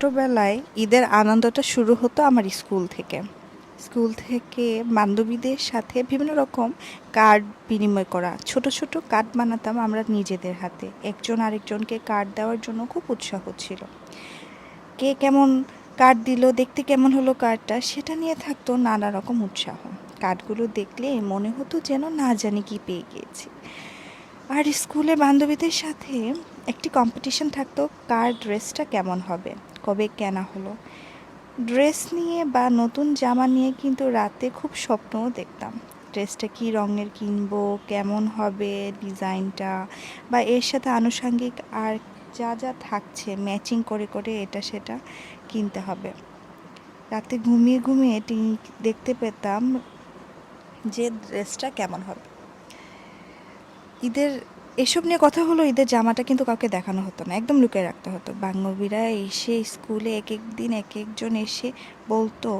ছোট্টবেলায় ঈদের আনন্দটা শুরু হতো আমার স্কুল থেকে। স্কুল থেকে বান্ধবীদের সাথে বিভিন্ন রকম কার্ড বিনিময় করা। ছোট ছোট কার্ড বানাতাম আমরা নিজেদের হাতে। একজন আরেকজনকে কার্ড দেওয়ার জন্য খুব উৎসাহ ছিল। কে কেমন কার্ড দিল, দেখতে কেমন হলো কার্ডটা, সেটা নিয়ে থাকতো নানা রকম উৎসাহ। কার্ডগুলো দেখলে মনে হতো যেন না জানি কি পেয়ে গিয়েছি। আর স্কুলে বান্ধবীদের সাথে একটি কম্পিটিশন থাকতো, কার ড্রেসটা কেমন হবে। কবে কেনা হলো। ড্রেস নিয়ে বা নতুন জামা নিয়ে কিন্তু রাতে খুব স্বপ্নও দেখতাম। ড্রেসটা কী রঙের কিনবো, কেমন হবে ডিজাইনটা, বা এর সাথে আনুষঙ্গিক আর যা যা থাকছে, ম্যাচিং করে করে এটা সেটা কিনতে হবে। রাতে ঘুমিয়ে ঘুমিয়ে দেখতে পেতাম যে ড্রেসটা কেমন হবে। ঈদের এসব নিয়ে কথা হলো, ঈদের জামাটা কিন্তু কাউকে দেখানো হতো না, একদম লুকিয়ে রাখতে হতো। বান্ধবীরা এসে স্কুলে এক এক দিন এক একজন এসে বলতো,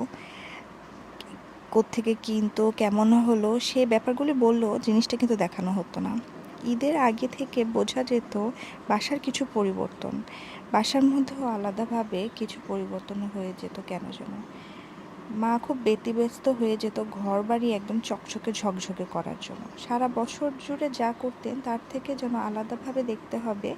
কোত্থেকে কিনতো, কেমন হলো, সে ব্যাপারগুলি বলল, জিনিসটা কিন্তু দেখানো হতো না। ঈদের আগে থেকে বোঝা যেত বাসার কিছু পরিবর্তন, বাসার মধ্যেও আলাদাভাবে কিছু পরিবর্তন হয়ে যেত কেন যেন। মা খুব ব্যতিব্যস্ত হয়ে যেত ঘর বাড়ি একদম চকচকে ঝকঝকে করার জন্য। সারা বছর জুড়ে যা করতেন, তার থেকে যেন আলাদাভাবে দেখতে হবে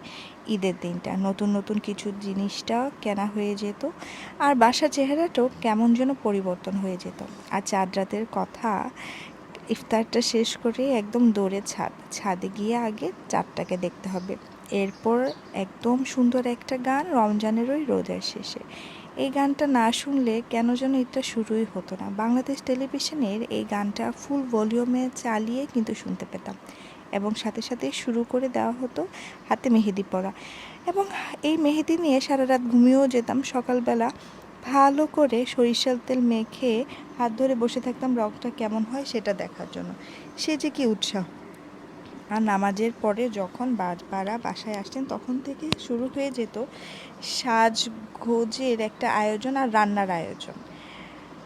ঈদের দিনটা। নতুন নতুন কিছু জিনিসটা কেনা হয়ে যেত আর বাসার চেহারাটাও কেমন যেন পরিবর্তন হয়ে যেত। আর চাঁদ রাতের কথা ইফতারটা শেষ করে একদম দৌড়ে ছাদ, ছাদে গিয়ে আগে চাঁদটাকে দেখতে হবে। এরপর একদম সুন্দর একটা গান রমজানের ওই রোজার শেষে। এই গানটা না শুনলে কেন যেন এটা শুরুই হতো না। বাংলাদেশ টেলিভিশনের এই গানটা ফুল ভলিউমে চালিয়ে কিন্তু শুনতে পেতাম এবং সাথে সাথে শুরু করে দেওয়া হতো হাতে মেহেদি পরা। এবং এই মেহেদি নিয়ে সারা রাত ঘুমিয়েও যেতাম সকালবেলা। ভালো করে সরিষার তেল মেখে হাত ধরে বসে থাকতাম রংটা কেমন হয় সেটা দেখার জন্য। সে যে কি উৎসাহ। আর নামাজের পরে যখন বাজপাড়া বাসায় আসতেন তখন থেকে শুরু হয়ে যেত সাজগোজের একটা আয়োজন আর রান্নার আয়োজন।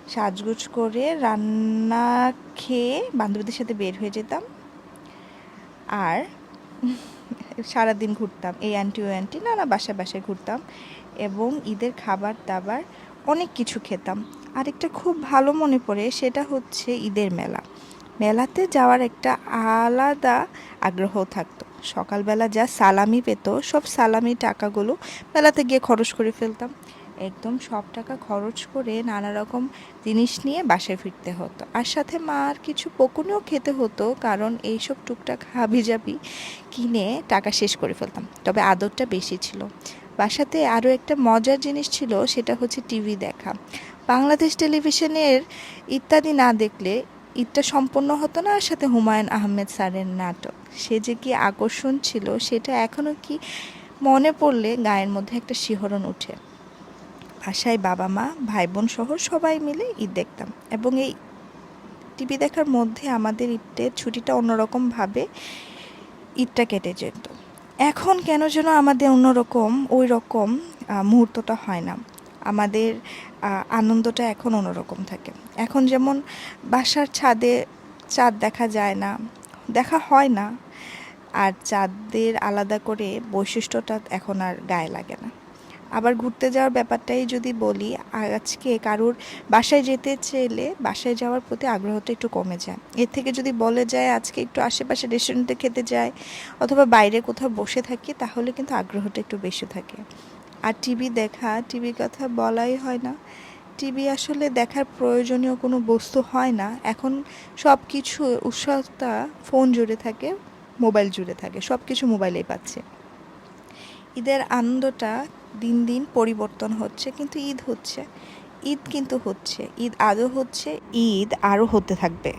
সাজগোজ করে রান্না খেয়ে বান্ধবীদের সাথে বের হয়ে যেতাম আর সারাদিন ঘুরতাম। এই আন্টি ওই আন্টি নানা বাসায় বাসায় ঘুরতাম এবং ঈদের খাবার দাবার অনেক কিছু খেতাম। আরেকটা খুব ভালো মনে পড়ে সেটা হচ্ছে ঈদের মেলা। মেলাতে যাওয়ার একটা আলাদা আগ্রহ থাকতো। সকালবেলা যা সালামি পেত, সব সালামি টাকাগুলো মেলাতে গিয়ে খরচ করে ফেলতাম। একদম সব টাকা খরচ করে নানা রকম জিনিস নিয়ে বাসায় ফিরতে হতো। আর সাথে মার কিছু পকুনিও খেতে হতো, কারণ এইসব টুকটাক হাবিজাবি কিনে টাকা শেষ করে ফেলতাম। তবে আদরটা বেশি ছিল। বাসাতে আরও একটা মজার জিনিস ছিল, সেটা হচ্ছে টিভি দেখা। বাংলাদেশ টেলিভিশনের ইত্যাদি না দেখলে ঈদটা সম্পন্ন হতো না, আর সাথে হুমায়ুন আহমেদ স্যারের নাটক। সে যে কি আকর্ষণ ছিল, সেটা এখনও কি মনে পড়লে গায়ের মধ্যে একটা শিহরণ ওঠে বাসায় বাবা মা ভাই বোন সহ সবাই মিলে ঈদ দেখতাম। এবং এই টিভি দেখার মধ্যে আমাদের ঈদের ছুটিটা অন্যরকমভাবে ঈদটা কেটে যেত। এখন কেন যেন আমাদের অন্যরকম ওই রকম মুহূর্তটা হয় না। আমাদের আনন্দটা এখন অন্যরকম থাকে। এখন যেমন বাসার ছাদে চাঁদ দেখা যায় না, দেখা হয় না, আর চাঁদের আলাদা করে বৈশিষ্ট্যটা এখন আর গায়ে লাগে না। আবার ঘুরতে যাওয়ার ব্যাপারটাই যদি বলি, আজকে কারোর বাসায় যেতে চাইলে বাসায় যাওয়ার প্রতি আগ্রহটা একটু কমে যায়। এর থেকে যদি বলে যায়, আজকে একটু আশেপাশে রেস্টুরেন্টে খেতে যায় অথবা বাইরে কোথাও বসে থাকি, তাহলে কিন্তু আগ্রহটা একটু বেশি থাকে। আর টিভি দেখা, টিভির কথা বলাই হয় না। টিভি আসলে দেখার প্রয়োজনীয় কোনো বস্তু হয় না। এখন সব কিছু উৎসাহটা ফোন জুড়ে থাকে, মোবাইল জুড়ে থাকে সব কিছু মোবাইলেই পাচ্ছে। ঈদের আনন্দটা দিন দিন পরিবর্তন হচ্ছে, কিন্তু ঈদ হচ্ছে। ঈদ কিন্তু হচ্ছে, ঈদ আজও হচ্ছে, ঈদ আরও হতে থাকবে।